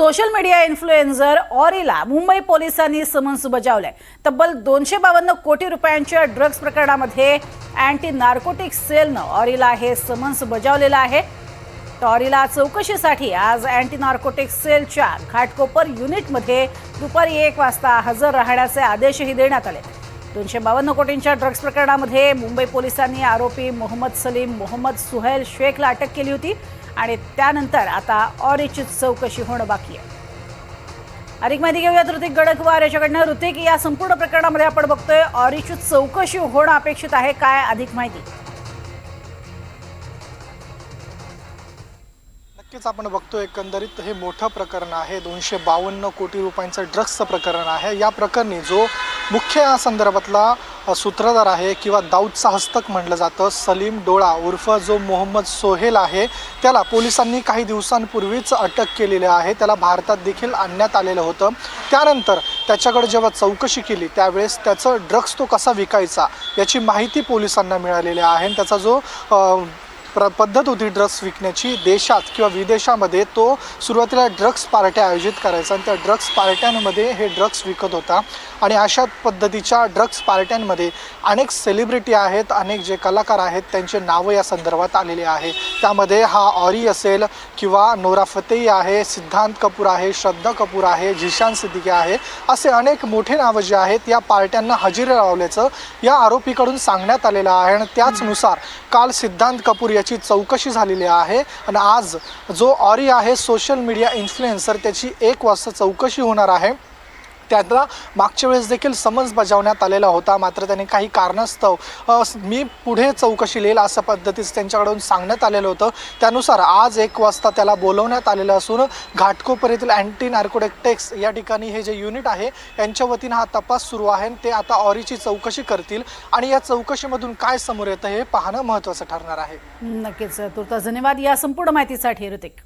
Social media influencer ऑरीला मुंबई पोलिसांनी summons बजावलंय. तब्बल दोनशे बावन्न कोटी रुपयांच्या ड्रग्ज प्रकरणामध्ये अँटी नार्कोटिक सेलनं ऑरीला हे समन्स बजावलेलं आहे. टॉरीला ऑरीला चौकशीसाठी आज अँटी नार्कोटिक सेलच्या घाटकोपर युनिटमध्ये दुपारी एक वाजता हजर राहण्याचे आदेशही देण्यात आले. दोनशे बावन्न कोटींच्या ड्रग्ज प्रकरणामध्ये मुंबई पोलिसांनी आरोपी मोहम्मद सलीम मोहम्मद सुहैल शेखला अटक केली होती. आणि त्यानंतर आता ऑरीची चौकशी होणं बाकी आहे. अधिक माहिती घेऊयात ऋतिक गडकवार. याच्याकडनं ऋतिक या संपूर्ण प्रकरणामध्ये आपण बघतोय ऑरीची चौकशी होणं अपेक्षित आहे. काय अधिक माहिती? नक्कीच आपण बघतो एकंदरीत हे मोठं प्रकरण आहे. दोनशे बावन्न कोटी रुपयांचं ड्रग्सचं प्रकरण आहे. या प्रकरणी जो मुख्य या संदर्भातला सूत्रधार आहे किंवा दाऊदचा हस्तक म्हटलं जातं. सलीम डोळा उर्फ जो मोहम्मद सोहेल आहे त्याला पोलिसांनी काही दिवसांपूर्वीच अटक केलेली आहे. त्याला भारतात देखील आणण्यात आलेलं होतं. त्यानंतर त्याच्याकडे जेव्हा चौकशी केली त्यावेळेस त्याचं ड्रग्स तो कसा विकायचा याची माहिती पोलिसांना मिळालेली आहे. आणि त्याचा जो प्र पद्धत होती ड्रग्स विकण्याची देशात किंवा विदेशामध्ये तो सुरुवातीला ड्रग्स पार्ट्या आयोजित करायचा आणि त्या ड्रग्स पार्ट्यांमध्ये हे ड्रग्स विकत होता. आणि अशा पद्धतीच्या ड्रग्स पार्ट्यांमध्ये अनेक सेलिब्रिटी आहेत अनेक जे कलाकार आहेत त्यांचे नावं या संदर्भात आलेले आहे. त्यामध्ये हा ऑरी असेल किंवा नोरा फतेही आहे सिद्धांत कपूर आहे श्रद्धा कपूर आहे झिशान सिद्दीकी आहे असे अनेक मोठे नावं जे आहेत या पार्ट्यांना हजेरी लावल्याचं या आरोपीकडून सांगण्यात आलेलं आहे. आणि त्याचनुसार काल सिद्धांत कपूर याची चौकशी झालेली आहे. आणि आज जो ऑरी आहे सोशल मीडिया इन्फ्लुएन्सर त्याची एक वाजता चौकशी होणार आहे. त्याला मागच्या वेळेस देखील समन्स बजावण्यात आलेला होता मात्र त्याने काही कारणास्तव मी पुढे चौकशी येईल असं पद्धतीचं त्यांच्याकडून सांगण्यात आलेलं होतं. त्यानुसार आज एक वाजता त्याला बोलवण्यात आलेलं असून घाटकोपर येथील अँटी नार्कोटेक्टेक्स या ठिकाणी हे जे युनिट आहे यांच्या वतीनं हा तपास सुरू आहे आणि ते आता ऑरीची चौकशी करतील. आणि या चौकशीमधून काय समोर येतं हे पाहणं महत्त्वाचं ठरणार आहे. नक्कीच तुर्तास धन्यवाद. या संपूर्ण माहितीसाठी ऋतिक.